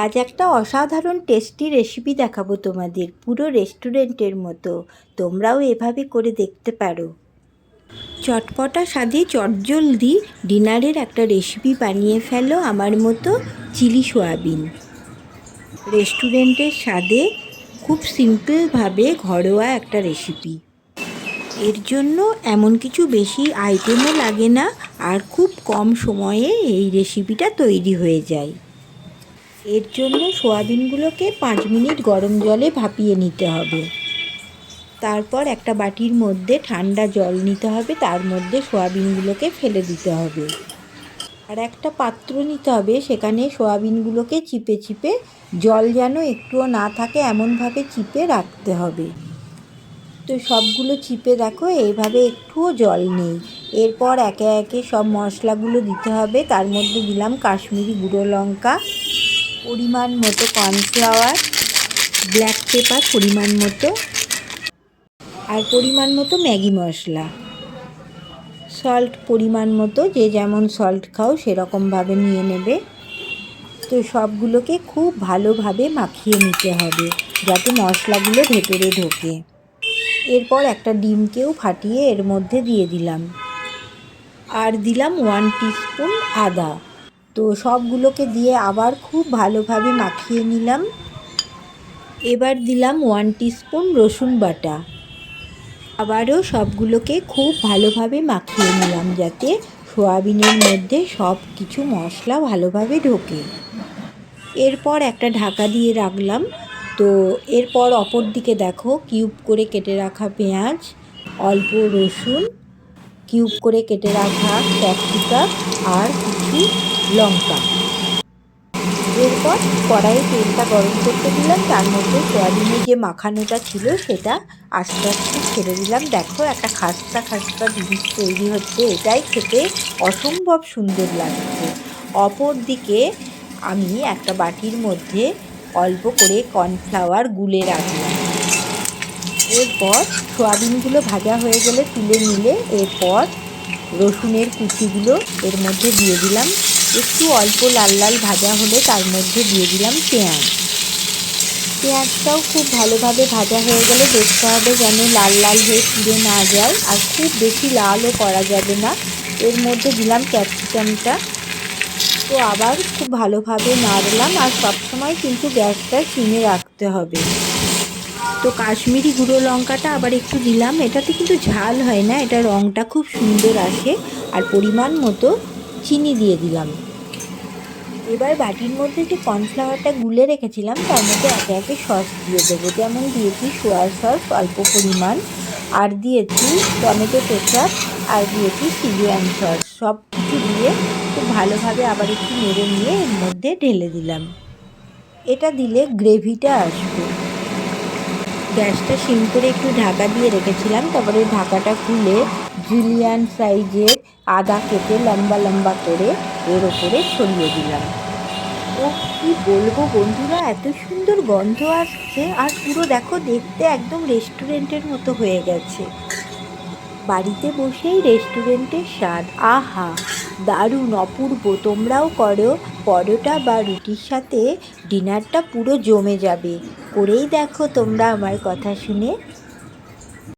আজ একটা অসাধারণ টেস্টি রেসিপি দেখাবো তোমাদের, পুরো রেস্টুরেন্টের মতো। তোমরাও এভাবে করে দেখতে পারো। চটপটা স্বাদে চটজলদি ডিনারের একটা রেসিপি বানিয়ে ফেলো আমার মতো চিলি সোয়াবিন। রেস্টুরেন্টের স্বাদে খুব সিম্পলভাবে ঘরোয়া একটা রেসিপি এর জন্য এমন কিছু বেশি আইটেমও লাগে না, আর খুব কম সময়ে এই রেসিপিটা তৈরি হয়ে যায়। এর জন্য সোয়াবিনগুলোকে পাঁচ মিনিট গরম জলে ভাপিয়ে নিতে হবে। তারপর একটা বাটির মধ্যে ঠান্ডা জল নিতে হবে, তার মধ্যে সোয়াবিনগুলোকে ফেলে দিতে হবে। আর একটা পাত্র নিতে হবে, সেখানে সোয়াবিনগুলোকে চিপে চিপে জল যেন একটুও না থাকে, এমনভাবে চিপে রাখতে হবে। তো সবগুলো চিপে দেখো, এইভাবে একটুও জল নেই। এরপর একে একে সব মশলাগুলো দিতে হবে, তার মধ্যে দিলাম কাশ্মীরি গুঁড়ো লঙ্কা পরিমাণ মতো কর্নফ্লাওয়ার ব্ল্যাক পেপার পরিমাণ মতো, আর পরিমাণ মতো ম্যাগি মশলা। সল্ট পরিমাণ মতো, যে যেমন সল্ট খাও সেরকমভাবে নিয়ে নেবে। তো সবগুলোকে খুব ভালোভাবে মাখিয়ে নিতে হবে, যাতে মশলাগুলো ভেতরে ঢোকে। এরপর একটা ডিমকেও ফাটিয়ে এর মধ্যে দিয়ে দিলাম। আর দিলাম ওয়ান টিস্পুন আদা। তো সবগুলোকে দিয়ে আবার খুব ভালোভাবে মাখিয়ে নিলাম। এবার দিলাম ওয়ান টিস্পুন রসুন বাটা। আবারও সবগুলোকে খুব ভালোভাবে মাখিয়ে নিলাম যাতে সোয়াবিনের মধ্যে সব কিছু মশলা ভালোভাবে ঢোকে। এরপর একটা ঢাকা দিয়ে রাখলাম। তো এরপর অপর দিকে দেখো কিউব করে কেটে রাখা পেঁয়াজ, অল্প রসুন কিউব করে কেটে রাখা ক্যাপসিকাম আর কিছু লঙ্কা। এরপর কড়াইয়ে তেলটা গরম করতে দিলাম, তার মধ্যে সোয়াবিনের যে মাখানোটা ছিল সেটা আস্তে আস্তে ছেড়ে দিলাম। দেখো, একটা খাস্তা খাস্তা জিনিস তৈরি হচ্ছে, এটাই খেতে অসম্ভব সুন্দর লাগছে। অপর দিকে আমি একটা বাটির মধ্যে অল্প করে কর্নফ্লাওয়ার গুলে রাখলাম। এরপর সোয়াবিনগুলো ভাজা হয়ে গেলে তুলে নিলে এরপর রসুনের কুচিগুলো এর মধ্যে দিয়ে দিলাম। একটু অল্প লাল লাল ভাজা হলে তার মধ্যে দিয়ে দিলাম পেঁয়াজ। পেঁয়াজটাও খুব ভালোভাবে ভাজা হয়ে গেলে দেখতে হবে যেন লাল লাল হয়ে পুড়ে না যায় আর খুব বেশি লালও করা যাবে না। এর মধ্যে দিলাম ক্যাপসিকামটা। তো আবার খুব ভালোভাবে নাড়লাম আর সবসময় কিন্তু গ্যাসটা সিমে রাখতে হবে। তো কাশ্মীরি গুঁড়ো লঙ্কাটা আবার একটু দিলাম। এটাতে কিন্তু ঝাল হয় না, এটা রঙটা খুব সুন্দর আসে। আর পরিমাণ মতো চিনি দিয়ে দিলাম। এবার বাটির মধ্যে যে কর্নফ্লাওয়ারটা গুলে রেখেছিলাম, তার মধ্যে একে একে সস দিয়ে দেবো। যেমন দিয়েছি সোয়া সস অল্প পরিমাণ, আর দিয়েছি টমেটো কেচাপ, আর দিয়েছি সিলিয়ান সস। সব কিছু দিয়ে খুব ভালোভাবে আবার একটু নেড়ে নিয়ে এর মধ্যে ঢেলে দিলাম। এটা দিলে গ্রেভিটা আসবে। গ্যাসটা সিম করে একটু ঢাকা দিয়ে রেখেছিলাম, তারপরে ঢাকাটা খুলে জুলিয়ান সাইজের আদা কেটে লম্বা লম্বা করে এর ওপরে ছড়িয়ে দিলাম। ও, কি বলব বন্ধুরা, এত সুন্দর গন্ধ আসছে, আর পুরো দেখো দেখতে একদম রেস্টুরেন্টের মতো হয়ে গেছে। বাড়িতে বসেই রেস্টুরেন্টের স্বাদ। আহা, দারুণ অপূর্ব। তোমরাও করো, পরোটা বা রুটির সাথে ডিনারটা পুরো জমে যাবে। করেই দেখো তোমরা আমার কথা শুনে।